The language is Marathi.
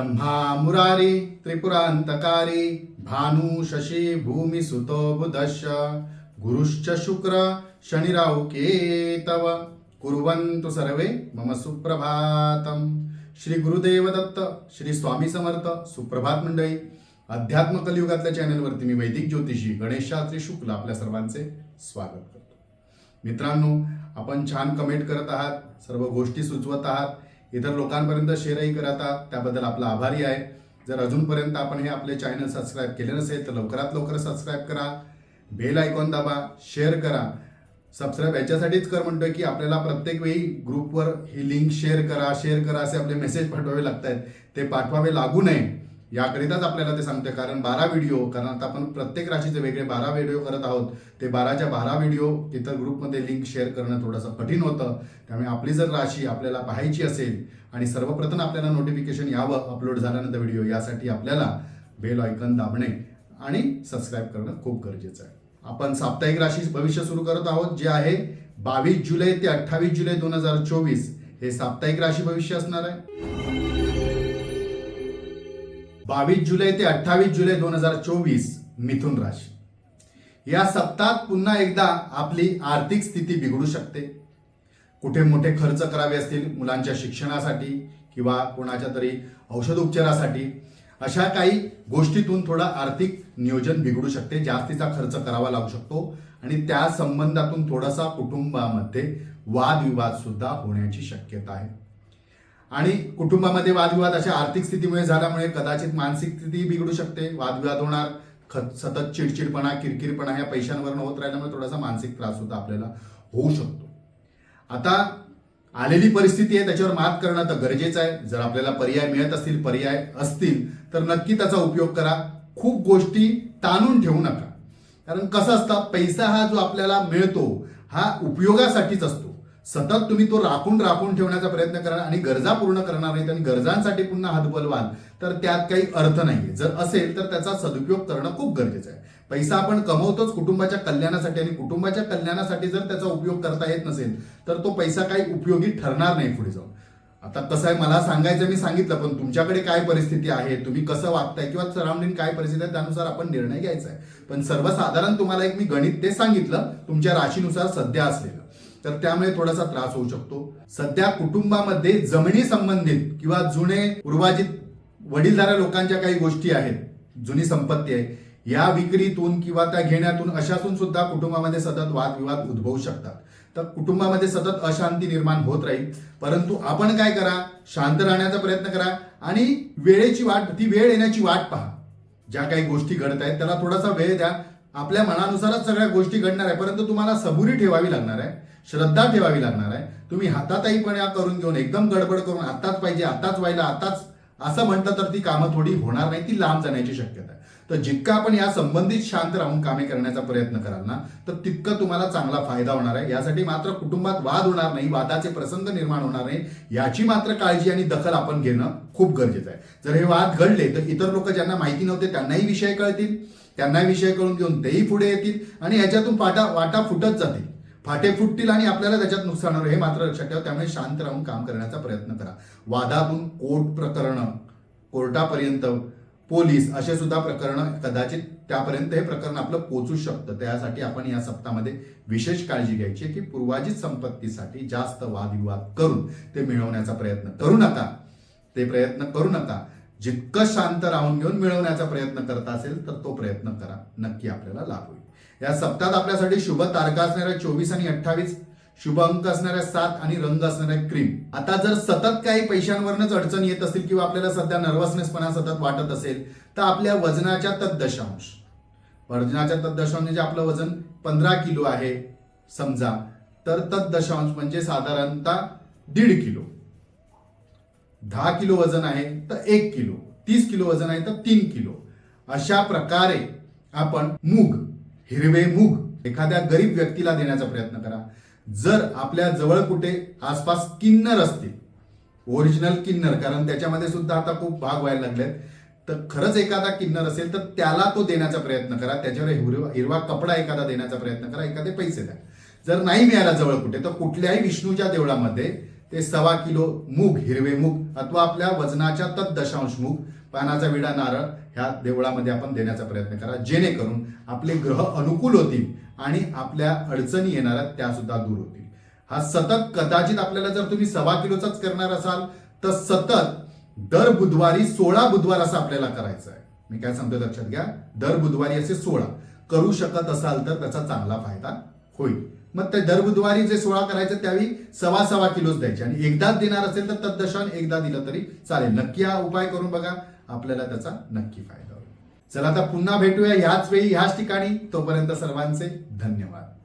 ब्रह्मा मुरारी त्रिपुरांतकारी भानु शशी भूमी सुतो बुधश्च। गुरुश्च शुक्र शनिराव केतव। कुर्वन्तु सर्वे मम सुप्रभातम। श्री गुरुदेव दत्त श्री स्वामी समर्थ सुप्रभात मंडळी। अध्यात्म कलियुगातल्या चॅनलवरती मी वैदिक ज्योतिषी गणेश शास्त्री शुक्ल आपल्या सर्वांचे स्वागत करतो. मित्रांनो आपण छान कमेंट करत आहात सर्व गोष्टी सुचवत आहात. इतर लोकांपर्यंत शेअरही करता त्याबद्दल आपला आभारी आहे. जर अजूनपर्यंत आपण हे आपले चॅनल सबस्क्राईब केले नसेल तर लवकरात लवकर सबस्क्राईब करा. बेल आयकॉन दाबा शेअर करा. सबस्क्राईब याच्यासाठीच कर म्हणतोय की आपल्याला प्रत्येक वेळी ग्रुपवर ही लिंक शेअर करा शेअर करा असे आपले मेसेज पाठवावे लागत आहेत ते पाठवावे लागू नये. याकरिताच आपल्याला ते सांगते कारण बारा व्हिडिओ कारण आता आपण प्रत्येक राशीचे वेगळे बारा व्हिडिओ करत आहोत. ते बाराच्या बारा व्हिडिओ इतर ग्रुपमध्ये लिंक शेअर करणं थोडंसं कठीण होतं. त्यामुळे आपली जर राशी आपल्याला पाहायची असेल आणि सर्वप्रथम आपल्याला नोटिफिकेशन यावं अपलोड झाल्यानंतर व्हिडिओ यासाठी आपल्याला बेल आयकन दाबणे आणि सबस्क्राईब करणं खूप गरजेचं आहे. आपण साप्ताहिक राशी भविष्य सुरू करत आहोत जे आहे बावीस जुलै ते अठ्ठावीस जुलै दोन हजार चोवीस. हे साप्ताहिक राशी भविष्य असणार आहे. बावीस जुलै ते अठ्ठावीस जुलै दोन हजार चोवीस मिथुन राशी. या सप्तात पुन्हा एकदा आपली आर्थिक स्थिती बिघडू शकते. कुठे मोठे खर्च करावे असतील मुलांच्या शिक्षणासाठी किंवा कोणाच्या तरी औषध उपचारासाठी अशा काही गोष्टीतून थोडं आर्थिक नियोजन बिघडू शकते. जास्तीचा खर्च करावा लागू शकतो आणि त्या संबंधातून थोडासा कुटुंबामध्ये वादविवाद सुद्धा होण्याची शक्यता आहे. आणि कुटुंबामध्ये वादविवाद अशा आर्थिक स्थितीमुळे झाल्यामुळे कदाचित मानसिक स्थिती बिघडू शकते. वादविवाद होणार सतत चिडचिडपणा किरकिरपणा या पैशांवर होत राहिल्यामुळे थोडासा मानसिक त्रास सुद्धा आपल्याला होऊ शकतो. आता आलेली परिस्थिती आहे त्याच्यावर मात करणं तर गरजेचं आहे. जर आपल्याला पर्याय मिळत असतील पर्याय असतील तर नक्की त्याचा उपयोग करा. खूप गोष्टी ताणून ठेवू नका. कारण कसं असतं पैसा हा जो आपल्याला मिळतो हा उपयोगासाठीच असतो. सतत तुम्ही तो राखून राखून ठेवण्याचा प्रयत्न करणार आणि गरजा पूर्ण करणार नाहीत आणि गरजांसाठी पुन्हा हात बोलवाल तर त्यात काही अर्थ नाहीये. जर असेल तर त्याचा सदुपयोग करणं खूप गरजेचं आहे. पैसा आपण कमवतोच कुटुंबाच्या कल्याणासाठी आणि कुटुंबाच्या कल्याणासाठी जर त्याचा उपयोग करता येत नसेल तर तो पैसा काही उपयोगी ठरणार नाही पुढे जाऊन. आता कसं आहे मला सांगायचं मी सांगितलं पण तुमच्याकडे काय परिस्थिती आहे तुम्ही कसं वागताय किंवा सराउंडिंग काय परिस्थिती आहे त्यानुसार आपण निर्णय घ्यायचा आहे. पण सर्वसाधारण तुम्हाला एक मी गणित ते सांगितलं तुमच्या राशीनुसार सध्या असलेलं. तर त्यामुळे थोडासा त्रास होऊ शकतो. सध्या कुटुंबामध्ये जमिनी संबंधित किंवा जुने पूर्वाजित वडीलधाऱ्या लोकांच्या काही गोष्टी आहेत जुनी संपत्ती आहे या विक्रीतून किंवा त्या घेण्यातून अशातून सुद्धा कुटुंबामध्ये सतत वादविवाद उद्भवू शकतात. तर कुटुंबामध्ये सतत अशांती निर्माण होत राहील. परंतु आपण काय करा? शांत राहण्याचा प्रयत्न करा आणि वेळेची वाट ती वेळ येण्याची वाट पहा. ज्या काही गोष्टी घडत आहेत त्याला थोडासा वेळ द्या. आपल्या मनानुसारच सगळ्या गोष्टी घडणार आहे परंतु तुम्हाला सबुरी ठेवावी लागणार आहे श्रद्धा ठेवावी लागणार आहे. तुम्ही हातातहीपणा करून घेऊन एकदम गडबड करून आत्ताच पाहिजे आत्ताच व्हायला आताच असं म्हटलं तर ती कामं थोडी होणार नाही ती लांब जाण्याची शक्यता आहे. तर जितका आपण या संबंधित शांत राहून कामे करण्याचा प्रयत्न कराल ना तर तितका तुम्हाला चांगला फायदा होणार आहे. यासाठी मात्र कुटुंबात वाद होणार नाही वादाचे प्रसंग निर्माण होणार नाही याची मात्र काळजी आणि दखल आपण घेणं खूप गरजेचं आहे. जर हे वाद घडले तर इतर लोक ज्यांना माहिती नव्हते त्यांनाही विषय कळतील. त्यांना विषय कळून घेऊन तेही पुढे येतील आणि याच्यातून फाटा वाटा फुटत जातील. फाटे फुटतील आणि आपल्याला त्याच्यात नुकसान होणार हे मात्र लक्षात ठेवा. त्यामुळे शांत राहून काम करण्याचा प्रयत्न करा. वादातून कोर्ट प्रकरणं कोर्टापर्यंत पोलीस असे सुद्धा प्रकरणं कदाचित त्यापर्यंत हे प्रकरण आपलं पोचू शकतं. त्यासाठी आपण या सप्ताहामध्ये विशेष काळजी घ्यायची की पूर्वाजित संपत्तीसाठी जास्त वादविवाद करून ते मिळवण्याचा प्रयत्न करू नका. ते प्रयत्न करू नका. जितकं शांत राहून घेऊन मिळवण्याचा प्रयत्न करत असेल तर तो प्रयत्न करा. नक्की आपल्याला लाभ होईल. या सप्ताहात आपल्यासाठी शुभ तारखा असणाऱ्या चोवीस आणि अठ्ठावीस शुभ अंक असणाऱ्या सात आणि रंग असणाऱ्या क्रीम. आता जर सतत काही पैशांवरच अडचण येत असतील किंवा आपल्याला सध्या नर्वसनेसपणा सतत वाटत असेल तर आपल्या वजनाच्या तद्दशांश. वजनाच्या तद्दशांश म्हणजे आपलं वजन पंधरा किलो आहे समजा. तर तद्दशांश म्हणजे साधारणतः दीड किलो. दहा किलो वजन आहे तर एक किलो तीस किलो वजन आहे तर तीन किलो. अशा प्रकारे आपण मूग हिरवे मूग एखाद्या गरीब व्यक्तीला देण्याचा प्रयत्न करा. जर आपल्या जवळ कुठे आसपास किन्नर असतील ओरिजिनल किन्नर कारण त्याच्यामध्ये सुद्धा आता खूप भाग व्हायला लागलेत तर खरंच एखादा किन्नर असेल तर त्याला तो देण्याचा प्रयत्न करा. त्याच्यावर हिरवा हिरवा कपडा एखादा देण्याचा प्रयत्न करा एखादे पैसे द्या. जर नाही मिळाला जवळ कुठे तर कुठल्याही विष्णूच्या देवळामध्ये ते सवा किलो मूग हिरवे मूग अथवा आपल्या वजनाच्या तत्दशांश मूग पानाचा विडा नारळ ह्या देवळामध्ये आपण देण्याचा प्रयत्न करा. जेणेकरून आपले ग्रह अनुकूल होतील आणि आपल्या अडचणी येणाऱ्या त्या सुद्धा दूर होतील. हा सतत कदाचित आपल्याला जर तुम्ही सव्वा किलोचाच करणार असाल तर सतत दर बुधवारी सोळा बुधवार असं आपल्याला करायचं आहे. मी काय सांगतो लक्षात घ्या. दर बुधवारी असे सोळा करू शकत असाल तर त्याचा चांगला फायदा होईल. मग ते दर बुधवारी जे सोळा करायचे त्यावेळी सव्वा सव्वा किलोच द्यायचे. आणि एकदाच देणार असेल तर तद्दशान एकदा दिलं तरी चालेल. नक्की हा उपाय करून बघा. आपल्याला त्याचा नक्की फायदा होईल. चला आता पुन्हा भेटूया. ह्याच वेळी ह्याच ठिकाणी. तोपर्यंत सर्वांचे धन्यवाद.